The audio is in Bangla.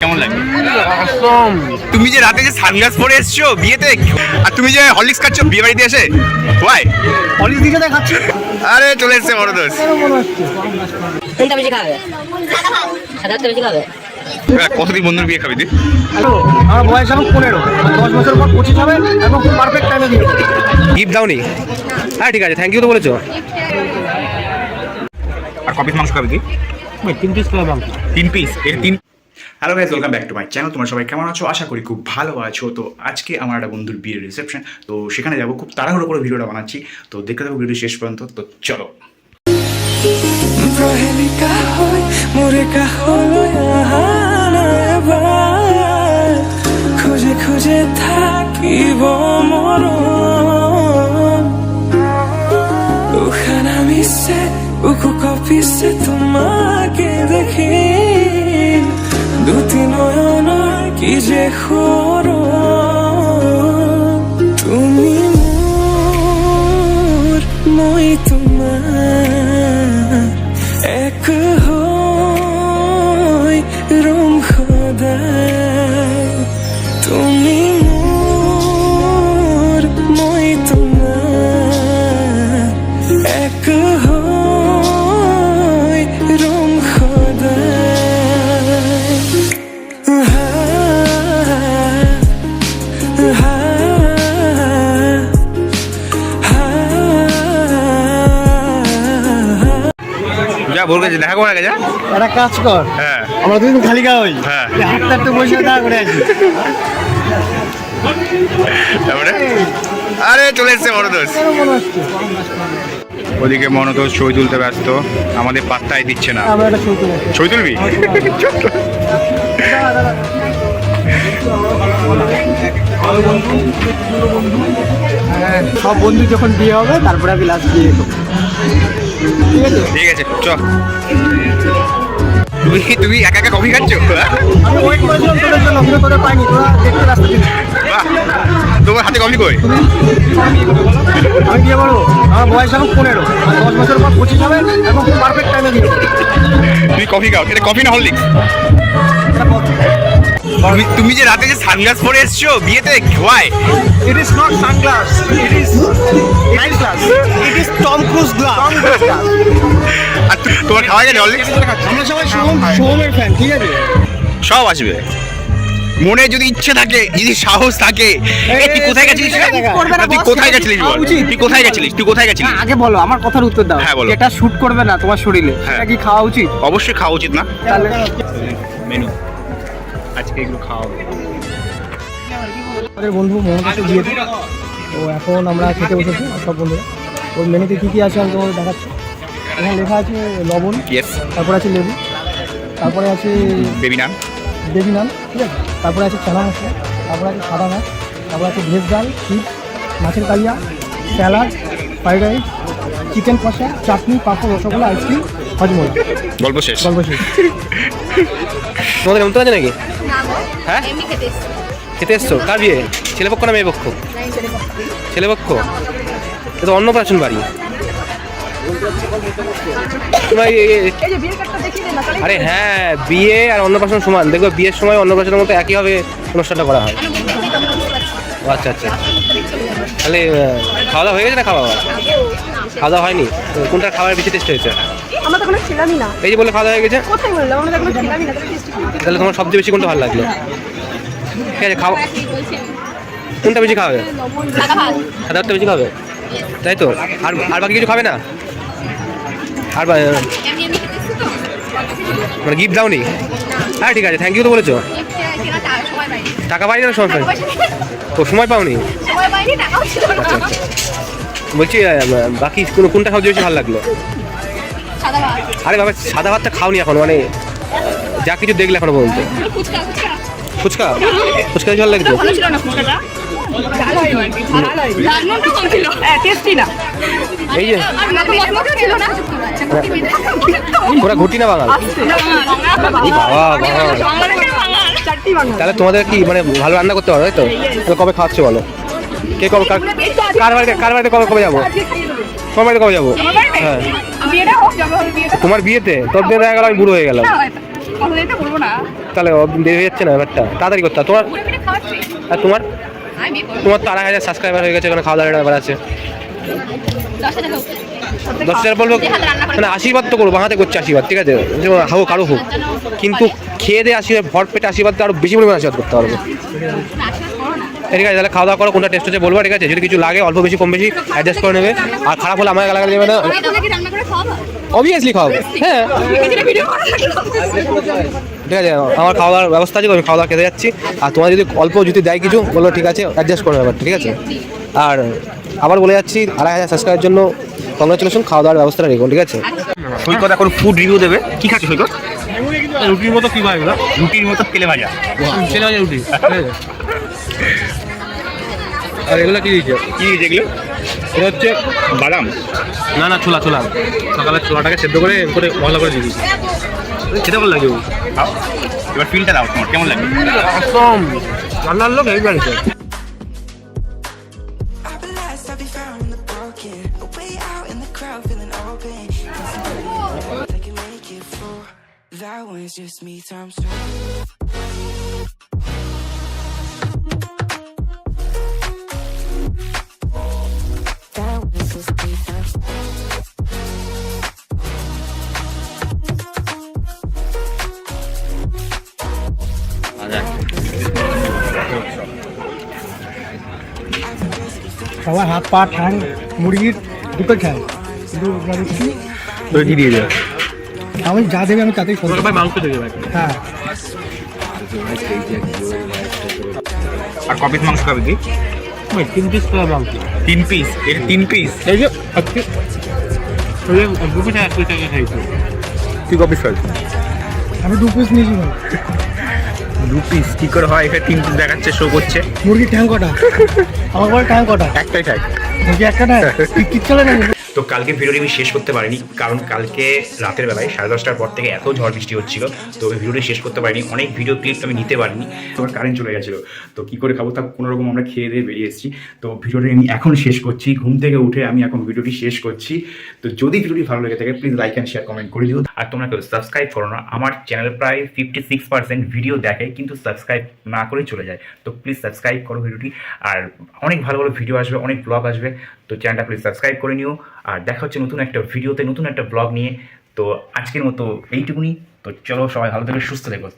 কেমন লাগে? তুমি যে রাতে যে সানগ্লাস পরে এসছো বিয়েতে আর তুমি যে হরলিক্স খাচ্ছ বিয়ে বাড়িতে এসে ওয়াই অলিভ দিকে দেখাচ্ছি আরে চলে এসছে বড় দোষ। কোনটা বেশি খাবে। খাবে। কতদিন বন্ধুর বিয়ে খাবি তুই? হ্যালো আমার বয়স এখন পনেরো। দশ বছর পর পঁচিশ হবে এবং খুব পারফেক্ট টাইমে দিয়ে গিফট দাওনি? হ্যাঁ ঠিক আছে থ্যাংক ইউ তো বলেছ। আর কপিস মাংস খাবি তুই? তিন পিস মাংস তিন পিস এর তিন hello guys welcome back to my channel তোমরা সবাই কেমন আছো? আশা করি খুব ভালো আছো। তো আজকে আমার একটা বন্ধুর বিয়ের রিসেপশন তো সেখানে যাব, খুব তাড়াহুড়ো করে ভিডিওটা বানাচ্ছি। তো দেখতে থাকো ভিডিও শেষ পর্যন্ত। তো চলো। খুঁজে খুঁজে থাকিব মৰম উশাহ নামিছে বুকু কঁপিছে তোমাকে কি যে সৰম তুমি মোৰ মই তোমাৰ এক হৈ ৰম সদায় তুমি যা ভোর দেখা করে গেছে একটা কাজ কর। হ্যাঁ। আমরা দুদিন খালি গা হই। হ্যাঁ। হাঁটতে হাঁটতে বসে দেখা করে আছি। তারপরে? আরে চলে এসছে বড় দোষ ওদিকে মনতোষ ছবি তুলতে ব্যস্ত আমাদের পাত্তাই দিচ্ছে না। ছবি তুলবি? হ্যাঁ সব বন্ধু যখন বিয়ে হবে তারপরে আমি লাস্ট বিয়ে করব। ঠিক আছে চ তুমি তুমি একা একা কফি খাচ্ছ? আমি ওয়েট করেছিলাম তোদের জন্য কিন্তু তোদের পাইনি তোরা দেখতে রাস্তা দিচ্ছি তোমার হাতে কফি কই? আমি বিয়ে করব আমার বয়স এখন পনেরো দশ বছর পর পঁচিশ হবে এবং খুব পারফেক্ট টাইমে তুমি কফি খাও এটা কফি না হরলিক্স? তুমি তুমি যে রাতে যে সানগ্লাস পরে এসছো বিয়েতে why it is not sunglass night glass. It is Tom Cruise glass. Tom Cruise glass. আর তোমার খাওয়া গেছে হরলিক্স আমরা সবাই সোহম সোহমের ফ্যান ঠিক আছে? সব আসবে। মনে যদি ইচ্ছে থাকে যদি সাহস থাকে। তুই কোথায় গেছিলিস? করবে না, তুই কোথায় গেছিলিস বল? তুই কোথায় গেছিলিস? তুই কোথায় গেছিলিস? আগে বলো আমার কথার উত্তর দাও। হ্যাঁ, বলো। এটা শুট করবে না তোমার শরীরে। হ্যাঁ। সেটা কি খাওয়া উচিত? অবশ্যই খাওয়া উচিত না। তাহলে মেনু আজকে এগুলো খাওয়া আমাদের বন্ধু মমতাকে বিয়েতে তো এখন আমরা খেতে বসেছি সব বন্ধুরা। ওর মেনুতে কী কী আছে আমি তোমাদের দেখাচ্ছি। এখানে লেখা আছে লবণ তারপরে আছে লেবু তারপরে আছে বেবি নান। বেবি নান ঠিক আছে? তারপরে আছে চানা মশলা তারপরে আছে সাদা মাছ তারপরে আছে ভেজ ডাল চিপস মাছের কালিয়া স্যালাড ফ্রাইড রাইস চিকেন কষা চাটনি পাঁপড় রসগোল্লা আইসক্রিম হজমোলা গল্প শেষ। গল্প শেষ। তোমাদের এমন তো আছে নাকি হ্যাঁ? খেতে এসছো। কার বিয়ে? ছেলে পক্ষ না মেয়ে পক্ষ? ছেলে পক্ষ। এ তো অন্নপ্রাশন বাড়ি। আরে হ্যাঁ বিয়ে আর অন্নপ্রাশন সমান। দেখবে বিয়ের সময় অন্নপ্রাশনের মতো একইভাবে অনুষ্ঠানটা করা হয়। ও আচ্ছা আচ্ছা। তাহলে খাওয়া দাওয়া হয়ে গেছে না খাওয়া দাওয়া? খাওয়া দাওয়া হয়নি? তো কোনটার খাবার বেশি টেস্ট হয়েছে? আমরা তো কোনো ছিলামই না। এই যে বলে খাওয়া হয়ে গেছে। কোথায় বললাম আমরা তো কোনো ছিলামই না তাহলে টেস্ট তাহলে তোমার সবচেয়ে বেশি কোনটা ভালো লাগল? ঠিক আছে খাওয়া কোনটা বেশি খাওয়াবে সাদা ভাত ভাতটা বেশি খাবে? তাই তো? আর আর বাকি কিছু খাবে না? আর মানে গিফট দাওনি? হ্যাঁ ঠিক আছে থ্যাংক ইউ তো বলেছ। টাকা সময় পাইনি না সময় টাকা পাইনি? ও সময় পাওনি? আচ্ছা আচ্ছা। বলছি বাকি কোনো কোনটা সবচেয়ে বেশি ভালো লাগল? আরে বাবা সাদা ভাতটা খাওনি এখন মানে যা কিছু দেখলে এখনও পর্যন্ত। ফুচকা? ফুচকা কম ছিল। হ্যাঁ এই যে না? ওরা ঘুটি না বাঙাল? তাহলে তোমাদের কি মানে ভালো রান্না করতে পারো তাই তো? কবে খাওয়াচ্ছে বলো? কে কবে কার কার বাড়িতে কার বাড়িতে কবে কবে যাব? তোমার বাড়িতে কবে যাব? হ্যাঁ। তোমার বিয়েতে? তোর দিয়ে দেখা গেল আমি বুড়ো হয়ে গেলাম। তাহলে দেরি হয়ে যাচ্ছে না ব্যাপারটা? তাড়াতাড়ি করতে। তোমার আর তোমার? বিয়ে তোমার তো আড়াই হাজার সাবস্ক্রাইবার হয়ে গেছে ওখানে খাওয়া দাওয়ার ব্যাপার আছে। দশ হাজার বলব করে মানে আশীর্বাদ তো করব বাঁহাতে করছে আশীর্বাদ ঠিক আছে? হোক আরও হোক। কিন্তু খেয়ে দিয়ে আশীর্বাদ ভর পেটে আশীর্বাদ আরও বেশি পরিমাণে আশীর্বাদ করতে পারব করো ঠিক আছে তাহলে খাওয়া দাওয়া করো কোনটা টেস্ট হচ্ছে বলব ঠিক আছে? যদি কিছু লাগে অল্প বেশি কম বেশি অ্যাডজাস্ট করে নেবে। আর খারাপ হলে আমাকে লাগালে দেবে না। অবভিয়াসলি খাওয়াবো? হ্যাঁ। ঠিক আছে আমার খাওয়া দাওয়ার ব্যবস্থা আছে আমি খাওয়া দাওয়া খেতে যাচ্ছি। আর তোমার যদি অল্প যদি দেয় কিছু বলো ঠিক আছে অ্যাডজাস্ট করে ব্যাপারটা ঠিক আছে? আর আবার বলে যাচ্ছি আড়াই হাজার সাবস্ক্রাইবের জন্য কংগ্রাচুলেশন খাওয়া দাওয়ার ব্যবস্থাটা রেখুন ঠিক আছে? সৈকত এখন ফুড রিভিউ দেবে। কি খাচ্ছে সৈকত? রুটির মতো কি ভাই রুটির মতো তেলে ভাজা। ছেলে ভাজা রুটি। আর এগুলো কি দিয়েছে কি যেগুলো এটা হচ্ছে বাদাম না না ছোলা ছোলা সকালে ছোলাটাকে সেদ্ধ করে করে মশলা করে দিয়ে দিয়েছি খেতে ভালো লাগে। এবার ফিলটা দাও তোমার কেমন লাগে একদম রান্নার লোক এই বাড়িতে that one's just me times two. সবার হাত পা ঠ্যাং মুরগির দুটো ঠ্যাং কিন্তু তো কি? দিয়ে দেবে? আমি যা দেবে আমি তাতেই ভাই মাংস দেবে হ্যাঁ। আর কপিস মাংস খাবে কি? তিন পিস করে মাংস। তিন পিস এটা তিন পিস এই যে আজকে দু পিস এক পিস আগে খাইছো। তুই কপিস খাবি? আমি দু পিস নিয়েছি দু পিস কি করে হয় এখানে তিন পিস দেখাচ্ছে শো করছে। মুরগির ঠ্যাং কটা? আমার ঠ্যাং কটা? একটাই থাক মুরগি একটা না চলে না তো কালকে ভিডিওটি আমি শেষ করতে পারিনি, কারণ কালকে রাতের বেলায় সাড়ে দশটার পর থেকে এত ঝড় বৃষ্টি হচ্ছিল, তো ভিডিওটি শেষ করতে পারিনি, অনেক ভিডিও ক্লিপ আমি নিতে পারিনি তোমার কারেন্ট চলে গেছিল। তো কী করে খাব তা কোনো রকম আমরা খেয়ে দিয়ে বেরিয়ে এসেছি। তো ভিডিওটি আমি এখন শেষ করছি, ঘুম থেকে উঠে আমি এখন ভিডিওটি শেষ করছি। তো যদি ভিডিওটি ভালো লেগে থাকে please like and share comment করে দিও। আর তোমরা কেউ সাবস্ক্রাইব করো না, আমার চ্যানেল প্রায় ফিফটি সিক্স পার্সেন্ট ভিডিও দেখে, কিন্তু সাবস্ক্রাইব না করেই চলে যায়। তো প্লিজ সাবস্ক্রাইব করো ভিডিওটি আর অনেক ভালো ভালো ভিডিও আসবে, অনেক ব্লগ আসবে, তো চ্যানেলটা প্লিজ সাবস্ক্রাইব করে নিও। আর দেখা হচ্ছে নতুন একটা ভিডিওতে, নতুন একটা ব্লগ নিয়ে। তো আজকের মতো এইটুকুনি। তো চলো সবাই ভালো থেকে, সুস্থ থেকো।